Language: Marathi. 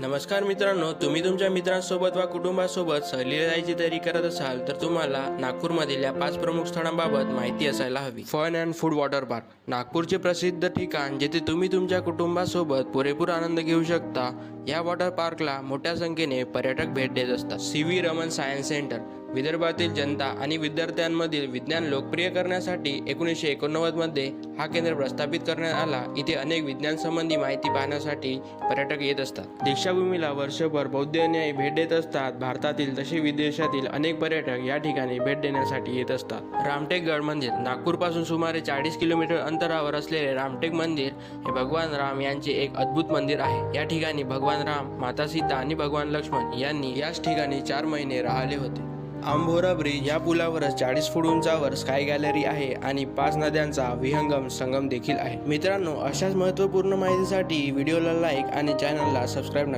नमस्कार मित्रांनो तुम्ही तुमच्या मित्रांसोबत वा कुटुंबासोबत सहलीला जायची तयारी करत असाल तर तुम्हाला नागपूरमधील या पाच प्रमुख स्थळांबाबत माहिती असायला हवी. Fun and food water park नागपूरचे प्रसिद्ध ठिकाण जेथे तुम्ही तुमच्या कुटुंबासोबत पुरेपूर आनंद घेऊ शकता. या वॉटर पार्कला मोठ्या संख्येने पर्यटक भेट देत असतात. C V Raman science centre विदर्भातील जनता आणि विद्यार्थ्यांमधील विज्ञान लोकप्रिय करण्यासाठी एकोणीसशे एकोणनव्वदमध्ये हा केंद्र प्रस्थापित करण्यात आला. इथे अनेक विज्ञान संबंधी माहिती पाहण्यासाठी पर्यटक येत असतात. दीक्षाभूमीला वर्षभर बौद्ध अनुयायी भेट देत असतात. भारतातील तसे विदेशातील अनेक पर्यटक या ठिकाणी भेट देण्यासाठी येत असतात. रामटेकगड मंदिर नागपूरपासून सुमारे चाळीस किलोमीटर अंतरावर असलेले रामटेक मंदिर हे भगवान राम यांचे एक अद्भुत मंदिर आहे. या ठिकाणी भगवान राम माता सीता आणि भगवान लक्ष्मण यांनी याच ठिकाणी चार महिने राहिले होते. आंभोरा ब्रिज या पुलावरच चाळीस फूट उंचावर स्काय गॅलरी आहे आणि पाच नद्यांचा विहंगम संगम देखील आहे. मित्रांनो अशाच महत्त्वपूर्ण माहितीसाठी व्हिडिओला लाईक आणि चॅनलला सबस्क्राईब नक्की